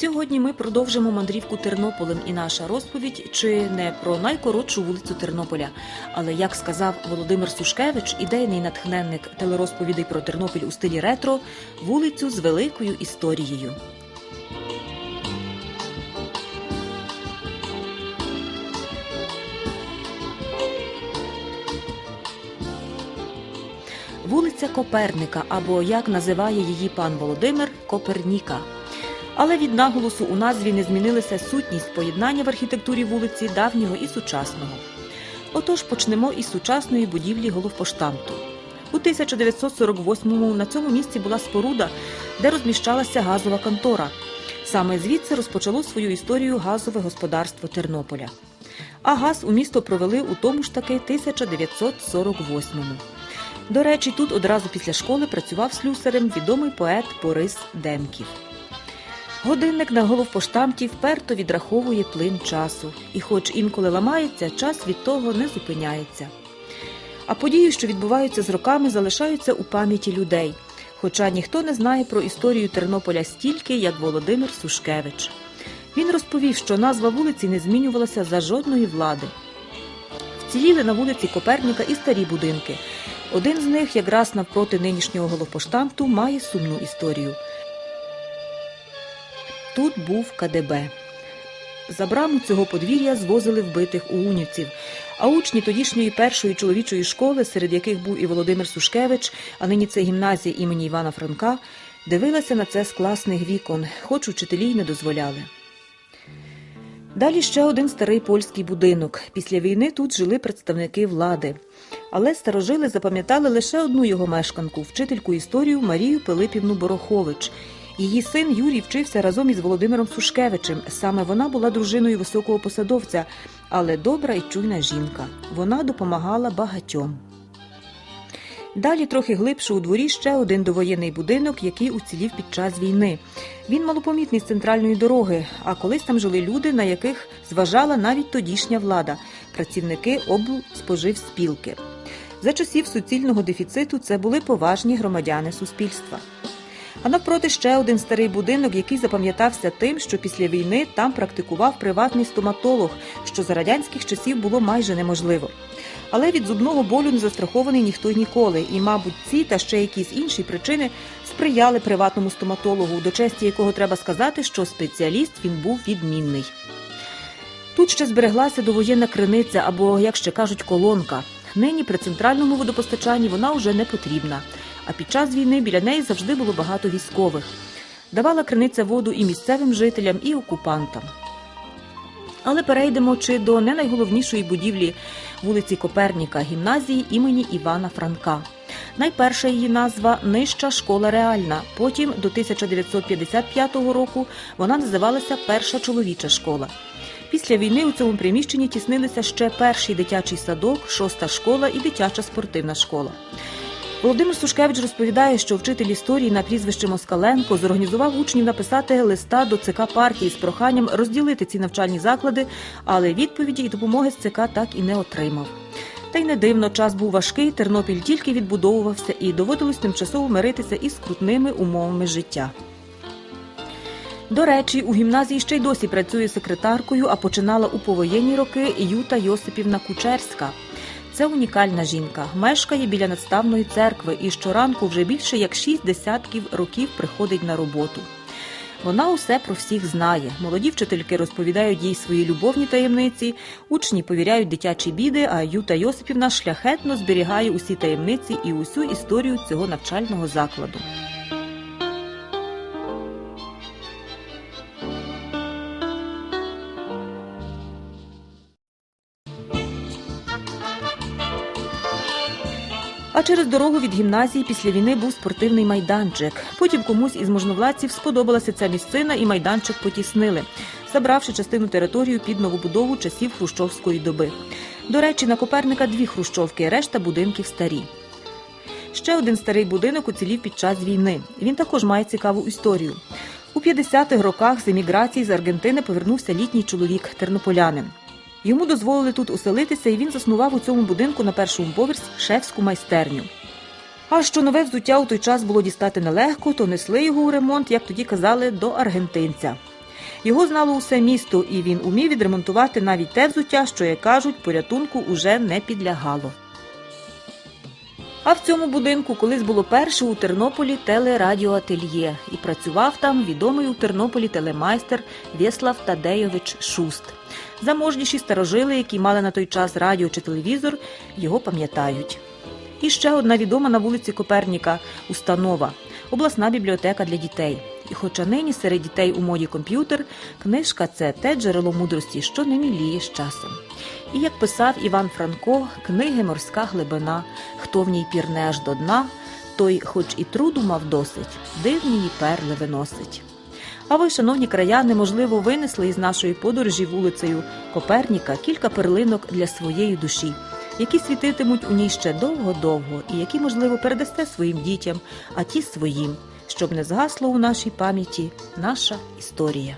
Сьогодні ми продовжимо мандрівку Тернополем, і наша розповідь чи не про найкоротшу вулицю Тернополя. Але як сказав Володимир Сушкевич, ідейний натхненник телерозповідей про Тернопіль у стилі ретро, вулицю з великою історією. Вулиця Коперника, або як називає її пан Володимир Коперніка. Але від наголосу у назві не змінилася сутність поєднання в архітектурі вулиці давнього і сучасного. Отож почнемо із сучасної будівлі головпоштамту. У 1948-му на цьому місці була споруда, де розміщалася газова контора. Саме звідси розпочало свою історію газове господарство Тернополя. А газ у місто провели у тому ж таки 1948-му. До речі, тут одразу після школи працював слюсарем відомий поет Борис Демків. Годинник на головпоштамті вперто відраховує плин часу, і, хоч інколи ламається, час від того не зупиняється. А події, що відбуваються з роками, залишаються у пам'яті людей. Хоча ніхто не знає про історію Тернополя стільки, як Володимир Сушкевич. Він розповів, що назва вулиці не змінювалася за жодної влади. Вціліли на вулиці Коперніка і старі будинки. Один з них, якраз навпроти нинішнього головпоштамту, має сумну історію. Тут був КДБ. За браму цього подвір'я звозили вбитих уунівців, а учні тодішньої першої чоловічої школи, серед яких був і Володимир Сушкевич, а нині це гімназія імені Івана Франка, дивилися на це з класних вікон, хоч учителі й не дозволяли. Далі ще один старий польський будинок. Після війни тут жили представники влади. Але старожили запам'ятали лише одну його мешканку, вчительку історію Марію Пилипівну Борохович. Її син Юрій вчився разом із Володимиром Сушкевичем. Саме вона була дружиною високого посадовця, але добра і чуйна жінка. Вона допомагала багатьом. Далі, трохи глибше у дворі ще один довоєнний будинок, який уцілів під час війни. Він малопомітний з центральної дороги, а колись там жили люди, на яких зважала навіть тодішня влада працівники облспоживспілки. За часів суцільного дефіциту це були поважні громадяни суспільства. А навпроти ще один старий будинок, який запам'ятався тим, що після війни там практикував приватний стоматолог, що за радянських часів було майже неможливо. Але від зубного болю не застрахований ніхто й ніколи, і, мабуть, ці та ще якісь інші причини сприяли приватному стоматологу, до честі якого треба сказати, що спеціаліст він був відмінний. Тут ще збереглася довоєнна криниця або, як ще кажуть, колонка. Нині при центральному водопостачанні вона вже не потрібна. А під час війни біля неї завжди було багато військових. Давала криниця воду і місцевим жителям, і окупантам. Але перейдемо чи до не найголовнішої будівлі вулиці Коперніка, гімназії імені Івана Франка. Найперша її назва Нижча школа реальна. Потім до 1955 року вона називалася Перша чоловіча школа. Після війни у цьому приміщенні тіснилися ще перший дитячий садок, шоста школа і дитяча спортивна школа. Володимир Сушкевич розповідає, що вчитель історії на прізвище Москаленко зорганізував учнів написати листа до ЦК партії з проханням розділити ці навчальні заклади, але відповіді і допомоги з ЦК так і не отримав. Та й не дивно, час був важкий, Тернопіль тільки відбудовувався і доводилось тимчасово миритися із крутними умовами життя. До речі, у гімназії ще й досі працює секретаркою, а починала у повоєнні роки Юта Йосипівна Кучерська. Це унікальна жінка, мешкає біля надставної церкви і щоранку вже більше як шість десятків років приходить на роботу. Вона усе про всіх знає. Молоді вчительки розповідають їй свої любовні таємниці, учні повіряють дитячі біди, а Юта Йосипівна шляхетно зберігає усі таємниці і усю історію цього навчального закладу. А через дорогу від гімназії після війни був спортивний майданчик. Потім комусь із можновладців сподобалася ця місцина, і майданчик потіснили, забравши частину територію під новобудову часів хрущовської доби. До речі, на Коперника дві хрущовки, решта будинків старі. Ще один старий будинок уцілів під час війни. Він також має цікаву історію. У 50-х роках з еміграції з Аргентини повернувся літній чоловік, тернополянин. Йому дозволили тут оселитися, і він заснував у цьому будинку на першому поверсі шефську майстерню. А що нове взуття у той час було дістати нелегко, то несли його у ремонт, як тоді казали, до аргентинця. Його знало усе місто, і він умів відремонтувати навіть те взуття, що, як кажуть, порятунку уже не підлягало. А в цьому будинку колись було перше у Тернополі телерадіоательє, і працював там відомий у Тернополі телемайстер Вєслав Тадейович Шуст. Заможніші старожили, які мали на той час радіо чи телевізор, його пам'ятають. І ще одна відома на вулиці Коперніка установа обласна бібліотека для дітей. І хоча нині серед дітей у моді комп'ютер, книжка це те джерело мудрості, що не міліє з часом. І як писав Іван Франко, книги морська глибина, хто в ній пірне аж до дна, той, хоч і труду мав досить, дивні її перли виносить. А ви, шановні краяни, можливо, винесли із нашої подорожі вулицею Коперніка кілька перлинок для своєї душі, які світитимуть у ній ще довго-довго, і які, можливо, передасте своїм дітям, а ті своїм, щоб не згасло у нашій пам'яті наша історія.